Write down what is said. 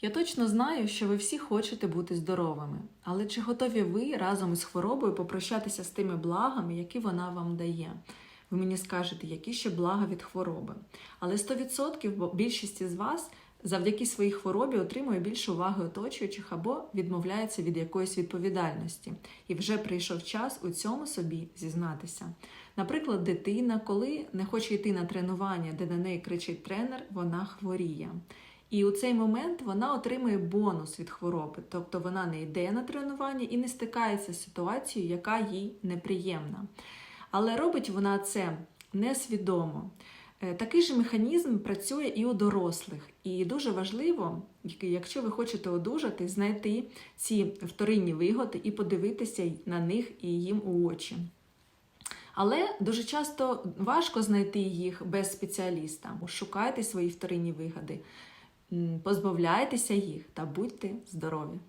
Я точно знаю, що ви всі хочете бути здоровими, але чи готові ви разом із хворобою попрощатися з тими благами, які вона вам дає? Ви мені скажете, які ще блага від хвороби. Але 100% більшість із вас завдяки своїй хворобі отримує більше уваги оточуючих або відмовляється від якоїсь відповідальності. І вже прийшов час у цьому собі зізнатися. Наприклад, дитина, коли не хоче йти на тренування, де на неї кричить тренер, вона хворіє. І у цей момент вона отримує бонус від хвороби, тобто вона не йде на тренування і не стикається з ситуацією, яка їй неприємна. Але робить вона це несвідомо. Е, Такий же механізм працює і у дорослих. І дуже важливо, якщо ви хочете одужати, знайти ці вторинні вигоди і подивитися на них і їм у очі. Але дуже часто важко знайти їх без спеціаліста. Шукайте свої вторинні вигоди, м, позбавляйтеся їх та будьте здорові!